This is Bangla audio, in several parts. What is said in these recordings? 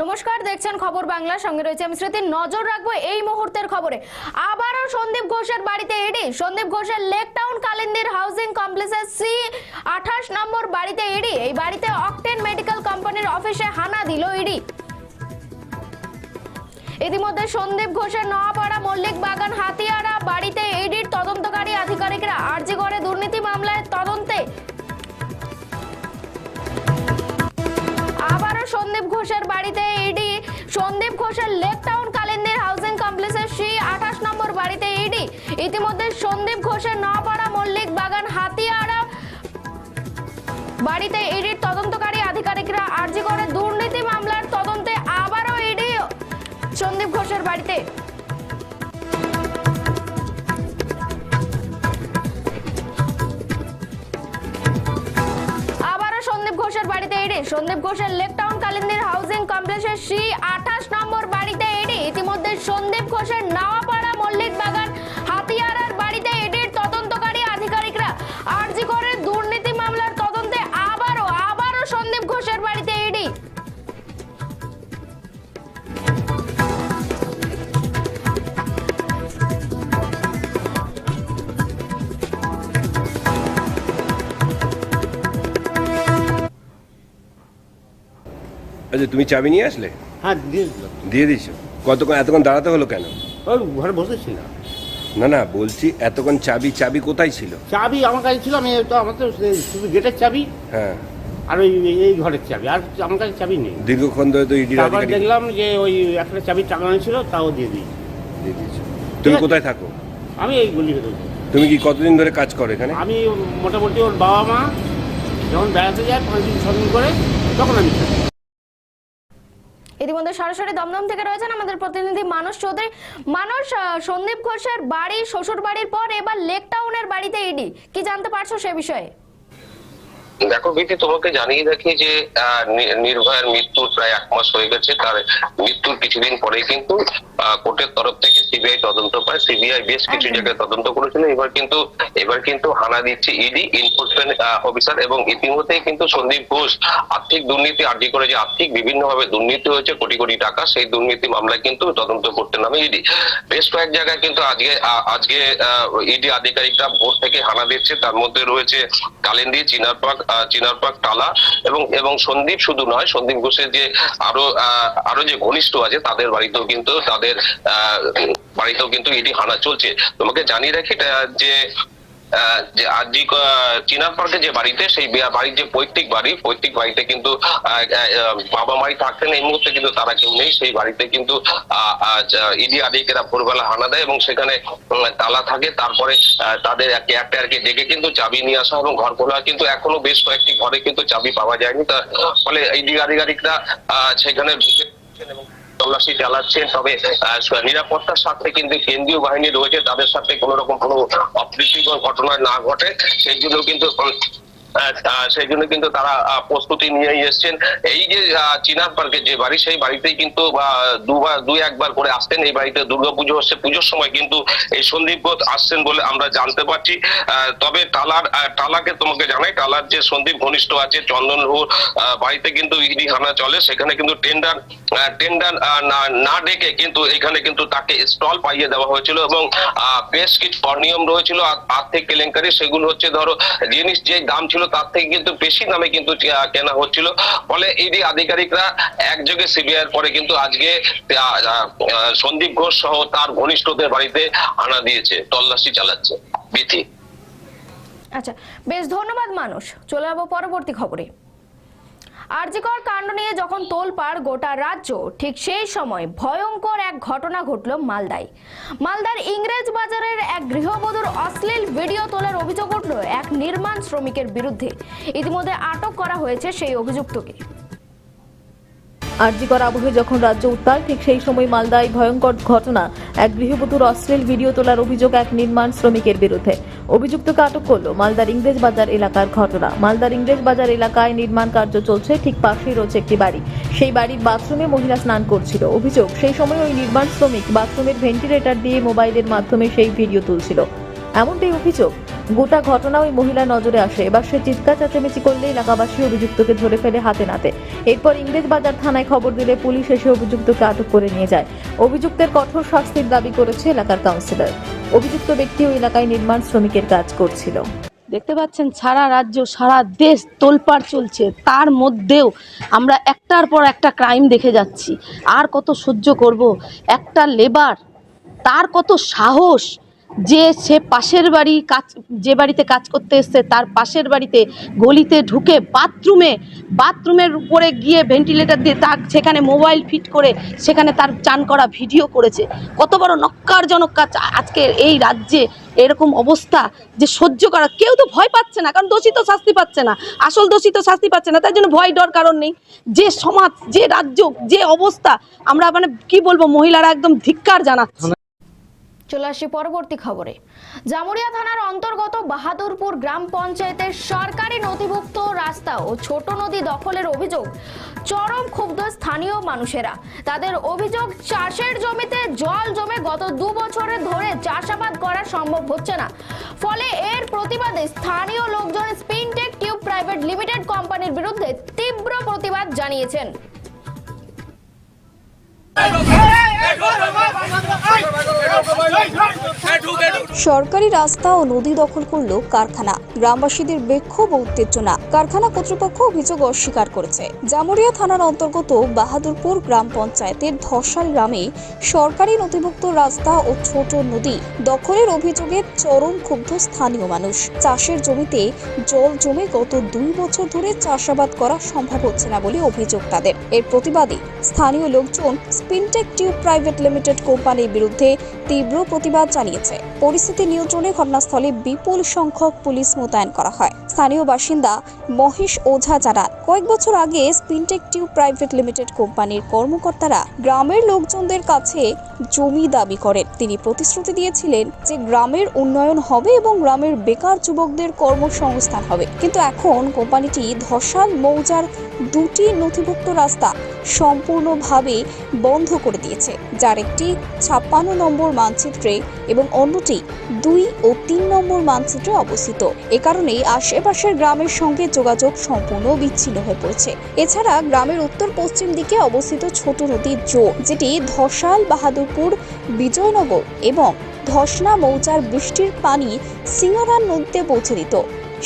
দেখছেন খবর বাংলা, সঙ্গে রয়েছে আমি স্মৃতি। নজর রাখব এই মুহূর্তের খবরে। আবারও সন্দীপ ঘোষের বাড়িতে ইডি সন্দীপ ঘোষের লেক টাউন কালিন্দির হাউজিং কমপ্লেক্সের সি আঠাশ নম্বর বাড়িতে ইডি এই বাড়িতে অকটেন মেডিকেল কোম্পানির অফিসে হানা দিল ইডি ইতিমধ্যে সন্দীপ ঘোষের নওয়াপাড়া মল্লিক বাগান হাতিয়ারা বাড়িতে ইডির তদন্তকারী আধিকারিকরা আরজি করে দুর্নীতি মামলায় সন্দীপ ঘোষের বাড়িতে ইডি সন্দীপ ঘোষের লেক টাউন কালিন্দির হাউজিং কমপ্লেক্সের সি আঠাশ নম্বর বাড়িতে ইডি ইতিমধ্যে সন্দীপ ঘোষের নওয়াপাড়া মল্লিক বাগান হাতিয়াড়া বাড়িতে ইডির তদন্তকারী আধিকারিকরা আর্জি করে দুর্নীতি মামলার তদন্তে আবারও ইডি সন্দীপ ঘোষের বাড়িতে। সন্দীপ ঘোষের বাড়িতে এডি সন্দীপ ঘোষের টাউন কালিন্দির হাউজিং কমপ্লেক্সের শ্রী আঠাশ নম্বর বাড়িতে এটি ইতিমধ্যে সন্দীপ ঘোষের নাওয়াপাড়া আচ্ছা তুমি চাবি নিয়ে আসলে? হ্যাঁ দিয়ে দিলাম। দিয়ে দিছো? কতক্ষণ এতক্ষণ দাঁড়াতে হলো কেন? ওই ঘরে বসেছিলাম। না না বলছি এতক্ষণ চাবি চাবি কোথায় ছিল? চাবি আমার কাছে ছিল আমি তো আমার তো শুধু গেটের চাবি হ্যাঁ। আর ওই এই- ঘরের চাবি আর আমার কাছে চাবি নেই। দীর্ঘক্ষণ ধরে তো তারপর আধিকারিক দেখলাম যে ওই একটা চাবি টাঙানো ছিল তাও দিয়ে দিই। দিয়ে দিয়েছ। তুমি কোথায় থাকো? আমি এই গলি তুমি কি কতদিন ধরে কাজ করো এখানে? আমি মোটামুটি ওর বাবা মা যখন বেড়াতে যায় পাঁচ দিন ছ দিন করে তখন আমি থাকি। ইতিমধ্যে সরাসরি দমদম থেকে রয়েছেন আমাদের প্রতিনিধি মানস চৌধুরী। মানস সন্দীপ ঘোষের বাড়ি শ্বশুর বাড়ির পর এবার লেক টাউনের বাড়িতে ইডি। কি জানতে পারছ সে বিষয়ে? দেখো বিতি তোমাকে জানিয়ে রাখি যে নির্ভয়ার মৃত্যুর প্রায় এক মাস হয়ে গেছে। তার মৃত্যুর কিছুদিন পরে কিন্তু কোর্টের তরফ থেকে সিবিআই তদন্ত পায় সিবিআই বেশ কিছু জায়গায় তদন্ত করেছিল। এবার কিন্তু এবার কিন্তু হানা দিচ্ছে ইডি এনফোর্সমেন্ট অফিসার এবং ইতিমধ্যেই কিন্তু সন্দীপ ঘোষ আর্থিক দুর্নীতি আর্জি করে যে আর্থিক বিভিন্ন ভাবে দুর্নীতি হয়েছে কোটি কোটি টাকা সেই দুর্নীতি মামলায় কিন্তু তদন্ত করতে নামে ইডি। বেশ কয়েক জায়গায় কিন্তু আজকে আহ, আজকে ইডি আধিকারিকরা ভোর থেকে হানা দিচ্ছে। তার মধ্যে রয়েছে কালিন্দি চিনারপাক আহ, চিনারপাক টালা এবং এবং সন্দীপ শুধু নয় সন্দীপ ঘোষের যে আরও আরও যে ঘনিষ্ঠ আছে তাদের বাড়িতেও কিন্তু তাদের বাড়িতেও কিন্তু এটি হানা চলছে। তোমাকে জানিয়ে রাখি যে যে বাড়িতে, সেই বাড়ির যে পৈতৃক বাড়ি, পৈতৃক বাড়িতে কিন্তু বাবা মাই থাকতেন। এই মুহূর্তে কিন্তু তারা কেউ নেই। সেই বাড়িতে কিন্তু ইডি ভোরবেলা হানা দেয় এবং সেখানে তালা থাকে। তারপরে তাদের কেয়ারটেয়ারকে ডেকে কিন্তু চাবি নিয়ে আসা এবং ঘর খোলা। কিন্তু এখনও বেশ কয়েকটি ঘরে কিন্তু চাবি পাওয়া যায়নি। তার ফলে ইডি আধিকারিকরা সেখানে তল্লাশি চালাচ্ছেন তবে নিরাপত্তার স্বার্থে কিন্তু কেন্দ্রীয় বাহিনী রয়েছে, তাদের সাথে কোনো রকম কোনো অপ্রীতিকর ঘটনা না ঘটে, সেই জন্য কিন্তু সেই জন্য কিন্তু তারা প্রস্তুতি নিয়েই এসছেন। এই যে চিনার পার্কের যে বাড়ি, সেই বাড়িতেই কিন্তু দুবার দুই একবার করে আসতেন। এই বাড়িতে দুর্গাপুজো হচ্ছে, পুজোর সময় কিন্তু এই সন্দীপ ঘোষ আসছেন বলে আমরা জানতে পারছি। তবে টালার টালাকে তোমাকে জানাই, টালার যে সন্দীপ ঘনিষ্ঠ আছে, চন্দন রুর বাড়িতে কিন্তু ইডি হানা চলে। সেখানে কিন্তু টেন্ডার টেন্ডার না ডেকে কিন্তু এখানে কিন্তু তাকে স্টল পাইয়ে দেওয়া হয়েছিল এবং বেশ কিছু অনিয়ম রয়েছিল। আর্থিক কেলেঙ্কারি, সেগুলো হচ্ছে ধরো, জিনিস যে দাম ছিল তার থেকে কিন্তু বেশি দামে কিন্তু কেনা হচ্ছিল। ফলে ইডি আধিকারিকরা একযোগে সিবিআই পরে কিন্তু আজকে সন্দীপ ঘোষ সহ তার ঘনিষ্ঠদের বাড়িতে আনা দিয়েছে, তল্লাশি চালাচ্ছে, বিথি। আচ্ছা বেশ ধন্যবাদ মানুষ চলে যাব পরবর্তী খবরে। আরজিকর কাণ্ড নিয়ে যখন তোলপাড় গোটা রাজ্য, ঠিক সেই সময় ভয়ঙ্কর এক ঘটনা ঘটল মালদায়। মালদার ইংরেজ বাজারের এক গৃহবধূর অশ্লীল ভিডিও তোলার অভিযোগ উঠল এক নির্মাণ শ্রমিকের বিরুদ্ধে। ইতিমধ্যে আটক করা হয়েছে সেই অভিযুক্তকে। আরজিকর আবহে যখন রাজ্য উত্তাল, ঠিক সেই সময় মালদায় ভয়ঙ্কর ঘটনা। এক গৃহবধূর অশ্লীল ভিডিও তোলার অভিযোগ এক নির্মাণ শ্রমিকের বিরুদ্ধে। অভিযুক্তকে আটক করল মালদার ইংরেজ বাজার এলাকার ঘটনা। মালদার ইংরেজ বাজার এলাকায় নির্মাণ কার্য চলছে, ঠিক পাশেই রয়েছে একটি বাড়ি। সেই বাড়ির বাথরুমে মহিলা স্নান করছিল। অভিযোগ, সেই সময় ওই নির্মাণ শ্রমিক বাথরুমের ভেন্টিলেটর দিয়ে মোবাইলের মাধ্যমে সেই ভিডিও তুলছিল। এমনটাই অভিযোগ। গোটা ঘটনা ওই মহিলা নজরে আসে। এবার সে চিৎকার, চেঁচামেচি করলে এলাকাবাসী অভিযুক্তকে ধরে ফেলে হাতে নাতে। এরপর ইংরেজ বাজার থানায় খবর দিলে পুলিশ এসে অভিযুক্তকে আটক করে নিয়ে যায়। অভিযুক্তের কঠোর শাস্তির দাবি করেছে এলাকার কাউন্সিলর অভিযুক্ত ব্যক্তি ওই এলাকায় নির্মাণ শ্রমিকের কাজ করছিল। দেখতে পাচ্ছেন, সারা রাজ্য, সারা দেশ তোলপাড় চলছে। তার মধ্যেও আমরা একটার পর একটা ক্রাইম দেখে যাচ্ছি। আর কত সহ্য করব? একটা লেবার তার কত সাহস? যে সে পাশের বাড়ি কাজ, যে বাড়িতে কাজ করতে এসছে, তার পাশের বাড়িতে গলিতে ঢুকে বাথরুমে, বাথরুমের উপরে গিয়ে ভেন্টিলেটর দিয়ে তার সেখানে মোবাইল ফিট করে সেখানে তার চান করা ভিডিও করেছে। কত বড় নক্কারজনক কাজ আজকে এই রাজ্যে এরকম অবস্থা যে সহ্য করা কেউ তো ভয় পাচ্ছে না, কারণ দোষী তো শাস্তি পাচ্ছে না। আসল দোষী তো শাস্তি পাচ্ছে না তাই জন্য ভয় ডর কারণ নেই। যে সমাজ, যে রাজ্য, যে অবস্থা, আমরা মানে কি বলব, মহিলারা একদম ধিক্কার জানাচ্ছে। চলে আসি পরবর্তী খবরে। জামুরিয়া থানার অন্তর্গত বাহাদুরপুর গ্রাম পঞ্চায়েতের সরকারি নথিভুক্ত রাস্তা ও ছোট নদী দখলের অভিযোগ চরম ক্ষুব্ধ স্থানীয় মানুষেরা। তাদের অভিযোগ, চাষের জমিতে জল জমে গত দু বছরে ধরে চাষাবাদ করা সম্ভব হচ্ছে না। ফলে এর প্রতিবাদে স্থানীয় লোকজন স্পিনটেক টিউব প্রাইভেট লিমিটেড কোম্পানির বিরুদ্ধে তীব্র প্রতিবাদ জানিয়েছেন। সরকারি রাস্তা ও নদী দখল করল কারখানা। গ্রামবাসীদের বিক্ষোভ ও উত্তেজনা। কারখানা কর্তৃপক্ষ অভিযোগ অস্বীকার করেছে। জামুরিয়া থানার অন্তর্গত বাহাদুরপুর গ্রাম পঞ্চায়েতের ধসাল গ্রামে সরকারি নথিভুক্ত রাস্তা ও ছোট নদী দখলের অভিযোগে চরম ক্ষুব্ধ স্থানীয় মানুষ। চাষের জমিতে জল জমে গত দুই বছর ধরে চাষাবাদ করা সম্ভব হচ্ছে না বলে অভিযোগ তাদের। এর প্রতিবাদে স্থানীয় লোকজন স্পিনটেক টিউব প্রাইভেট লিমিটেড কোম্পানির বিরুদ্ধে তীব্র প্রতিবাদ জানিয়েছে। পরিস্থিতি নিয়ন্ত্রণে ঘটনাস্থলে বিপুল সংখ্যক পুলিশ মোতায়েন করা হয়। স্থানীয় বাসিন্দা মহেশ ওঝা জানান, কয়েক বছর আগে স্পিনটেক টিউব প্রাইভেট লিমিটেড কোম্পানির কর্মকর্তারা গ্রামের লোকজনদের কাছে জমি দাবি করেন। তিনি প্রতিশ্রুতি দিয়েছিলেন যে গ্রামের উন্নয়ন হবে এবং গ্রামের বেকার যুবকদের কর্মসংস্থান হবে। কিন্তু এখন কোম্পানিটি ধসাল মৌজার দুটি নথিভুক্ত রাস্তা সম্পূর্ণভাবে বন্ধ করে দিয়েছে, যার একটি ছাপ্পান্ন নম্বর মানচিত্রে এবং অন্যটি দুই ও তিন নম্বর মানচিত্রে অবস্থিত। এ কারণেই আশেপাশের গ্রামের সঙ্গে যোগাযোগ সম্পূর্ণ বিচ্ছিন্ন হয়ে পড়েছে। এছাড়া গ্রামের উত্তর পশ্চিম দিকে অবস্থিত ছোট নদী জো, যেটি ধসাল বাহাদুরপুর, বিজয়নগর এবং ধসনা মৌচার বৃষ্টির পানি সিঙ্গারান নদীতে পৌঁছে দিত।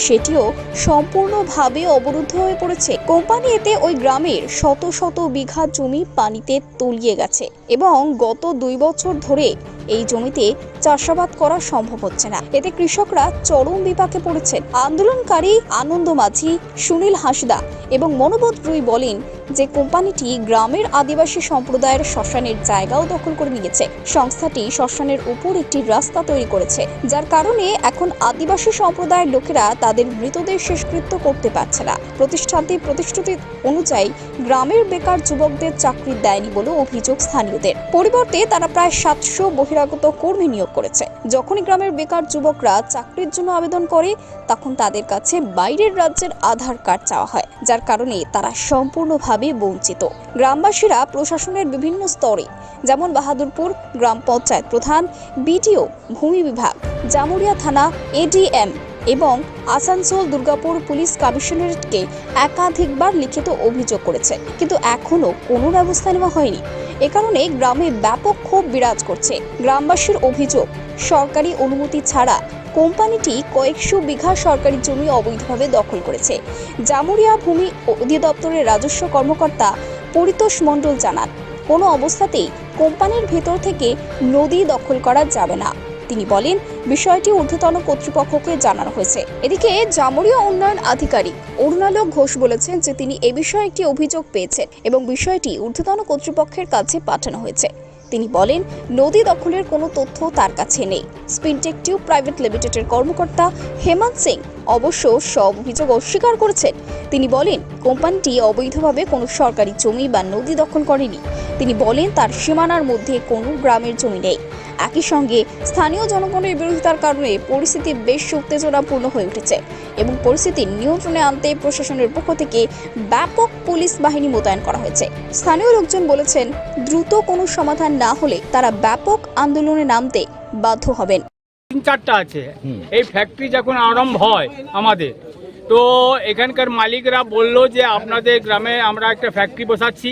সেটিও সম্পূর্ণভাবে অবরুদ্ধ হয়ে পড়েছে। কোম্পানি এতে ওই গ্রামের শত শত বিঘা জমি পানিতে তলিয়ে গেছে এবং গত দুই বছর ধরে এই জমিতে চাষাবাদ করা সম্ভব হচ্ছে না। এতে কৃষকরা চরম বিপাকে পড়েছেন। আন্দোলনকারী আনন্দ মাঝি, সুনীল হাসদা এবং মনোবোধ রুই বলেন যে, কোম্পানিটি গ্রামের আদিবাসী সম্প্রদায়ের শ্মশানের জায়গাও দখল করে নিয়েছে। সংস্থাটি শ্মশানের উপর একটি রাস্তা তৈরি করেছে, যার কারণে এখন আদিবাসী সম্প্রদায়ের লোকেরা তাদের মৃতদের শেষকৃত্য করতে পারছে না। প্রতিষ্ঠানটি প্রতিশ্রুতি অনুযায়ী গ্রামের বেকার যুবকদের চাকরি দেয়নি বলে অভিযোগ স্থানীয়দের। পরিবর্তে তারা প্রায় সাতশো বহিরাগত কর্মী নিয়োগ করেছে। যখনই গ্রামের বেকার যুবকরা চাকরির জন্য আবেদন করে, তখন তাদের কাছে বাইরের রাজ্যের আধার কার্ড চাওয়া হয়, যার কারণে তারা সম্পূর্ণভাবে বঞ্চিত। গ্রামবাসীরা প্রশাসনের বিভিন্ন স্তরে, যেমন বাহাদুরপুর গ্রাম পঞ্চায়েত প্রধান, বিডিও, ভূমি বিভাগ, জামুরিয়া থানা, এডিএম এবং আসানসোল দুর্গাপুর পুলিশ কমিশনারেটকে একাধিকবার লিখিত অভিযোগ করেছে। কিন্তু এখনও কোনো ব্যবস্থা নেওয়া হয়নি। এ কারণে গ্রামে ব্যাপক ক্ষোভ বিরাজ করছে। গ্রামবাসীর অভিযোগ, সরকারি অনুমতি ছাড়া কোম্পানিটি কয়েকশো বিঘা সরকারি জমি অবৈধভাবে দখল করেছে। জামুরিয়া ভূমি অধিদপ্তরের রাজস্ব কর্মকর্তা পরিতোষ মণ্ডল জানান, কোনো অবস্থাতেই কোম্পানির ভেতর থেকে নদী দখল করা যাবে না। তিনি বলেন, বিষয়টি ঊর্ধ্বতন কর্তৃপক্ষকে জানানো হয়েছে। এদিকে জামুরিয়া উন্নয়ন আধিকারিক অরুণালোক ঘোষ বলেছেন যে তিনি এ বিষয়ে একটি অভিযোগ পেয়েছেন এবং বিষয়টি ঊর্ধ্বতন কর্তৃপক্ষের কাছে পাঠানো হয়েছে। তিনি বলেন, নদী দখলের কোনো তথ্য তার কাছে নেই। স্পিনটেক টিউব প্রাইভেট লিমিটেডের কর্মকর্তা হেমন্ত সিং অবশ্য সব অভিযোগ অস্বীকার করেছেন। তিনি বলেন, কোম্পানিটি অবৈধভাবে কোনো সরকারি জমি বা নদী দখল করেনি। তিনি বলেন তার সীমানার মধ্যে কোনো গ্রামের জমি নেই। একই সঙ্গে স্থানীয় জনগণের বিরোধিতার কারণে পরিস্থিতি বেশ উত্তেজনাপূর্ণ হয়ে উঠেছে এবং পরিস্থিতি নিয়ন্ত্রণে আনতে প্রশাসনের পক্ষ থেকে ব্যাপক পুলিশ বাহিনী মোতায়েন করা হয়েছে। স্থানীয় লোকজন বলেছেন দ্রুত কোনো সমাধান না হলে তারা ব্যাপক আন্দোলনে নামতে বাধ্য হবেন। তিন চারটা আছে। এই ফ্যাক্টরি যখন আরম্ভ হয় আমাদের তো এখানকার মালিকরা বলল যে আপনাদের গ্রামে আমরা একটা ফ্যাক্টরি বসাচ্ছি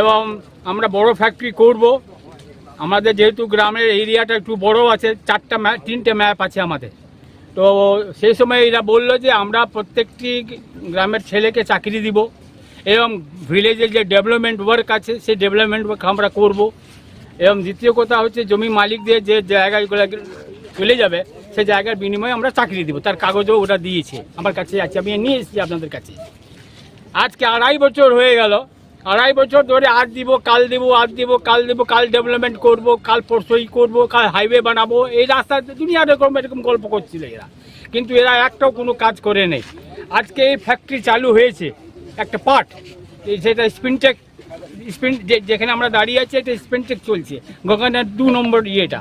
এবং আমরা বড় ফ্যাক্টরি করব। আমাদের যেহেতু গ্রামের এরিয়াটা একটু বড় আছে, চারটা ম্যাপ তিনটে ম্যাপ আছে আমাদের। তো সেই সময় এরা বলল যে আমরা প্রত্যেকটি গ্রামের ছেলেকে চাকরি দিব। এবং ভিলেজের যে ডেভেলপমেন্ট ওয়ার্ক আছে, সেই ডেভেলপমেন্ট ওয়ার্ক আমরা করব। এবং দ্বিতীয় কথা হচ্ছে জমি মালিকদের যে জায়গাগুলো চলে যাবে, সেই জায়গার বিনিময়ে আমরা চাকরি দিব। তার কাগজও ওটা দিয়েছে। আমার কাছে আছে, আমি নিয়ে এসেছি আপনাদের কাছে। আজকে আড়াই বছর হয়ে গেল। আড়াই বছর ধরে আজ দিব কাল দিব আজ দিব কাল দিব কাল ডেভেলপমেন্ট করব কাল পরশুই করব কাল হাইওয়ে বানাবো। এই রাস্তা দুনিয়া এরকম এরকম গল্প করছিল এরা। কিন্তু এরা একটাও কোনো কাজ করে নেই। আজকে এই ফ্যাক্টরি চালু হয়েছে একটা পার্ট সেটা স্পিনটেক স্পিন যেখানে আমরা দাঁড়িয়ে আছি এটা স্পিনটেক চলছে। গঙ্গানার দু নম্বর ইয়েটা।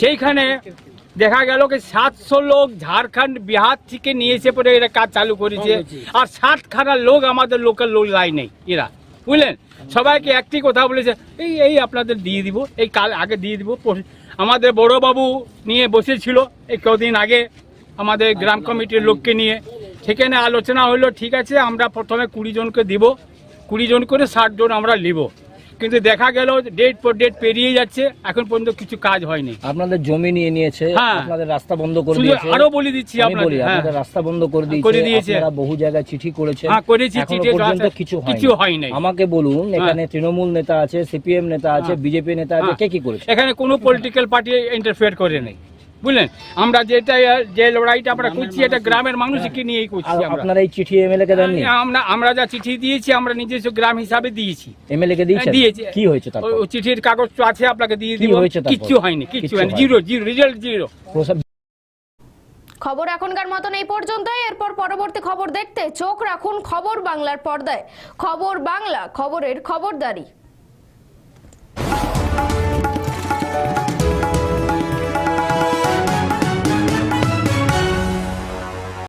সেইখানে দেখা গেল কি সাতশো লোক ঝাড়খণ্ড বিহার থেকে নিয়ে এসে পরে এরা কাজ চালু করেছে। আর ষাটখানা লোক আমাদের লোকাল লোক লাই নেই এরা। বুঝলেন? সবাইকে একটি কথা বলেছে, এই এই আপনাদের দিয়ে দিব, এই কাল আগে দিয়ে দিব আমাদের বড়বাবু নিয়ে বসেছিল, এই কদিন আগে আমাদের গ্রাম কমিটির লোককে নিয়ে। সেখানে আলোচনা হলো, ঠিক আছে, আমরা প্রথমে কুড়ি জনকে দিব, কুড়ি জন করে ষাট জন আমরা নিব। কিন্তু দেখা গেল ডেট পর ডেট পেরিয়ে যাচ্ছে এখন পর্যন্ত কিছু কাজ হয়নি আপনাদের জমি নিয়ে নিয়েছে হ্যাঁ। আপনাদের রাস্তা বন্ধ করে দিয়েছে আরও বলে দিচ্ছি আপনাদের হ্যাঁ। আপনাদের রাস্তা বন্ধ করে দিয়েছে করে দিয়েছে। বহু জায়গায় চিঠি করেছে হ্যাঁ, করেছি, চিঠি পর্যন্ত কিছু কিছু হয়নি হয় নাই। আমাকে বলুন এখানে তৃণমূল নেতা আছে সিপিএম নেতা আছে হ্যাঁ। বিজেপি নেতা আছে হ্যাঁ। কে কি করেছে এখানে কোনো পলিটিক্যাল পার্টি ইন্টারফেয়ার করে নেই বুঝলেন? আমরা যেটা যে লড়াইটা আমরা করছি এটা গ্রামের মানুষকে নিয়েই করছি আমরা। আপনারা এই চিঠি এমএলএ কে দেননি আমরা আমরা যা চিঠি দিয়েছি আমরা নিজস্ব গ্রাম হিসাবে দিয়েছি। এমএলএ কে দিয়েছেন? দিয়েছি। কি হয়েছে তারপর? ওই- চিঠির কাগজ তো আছে আপনাকে দিয়ে দিব। হয়েছে তারপর? হয়নি হয়নি। হয়নি। Zero zero result zero. খবর এখনকার মতন এই পর্যন্তই। এরপর পরবর্তী খবর দেখতে চোখ রাখুন খবর বাংলার পর্দায়। খবর বাংলা খবরের খবরদারি।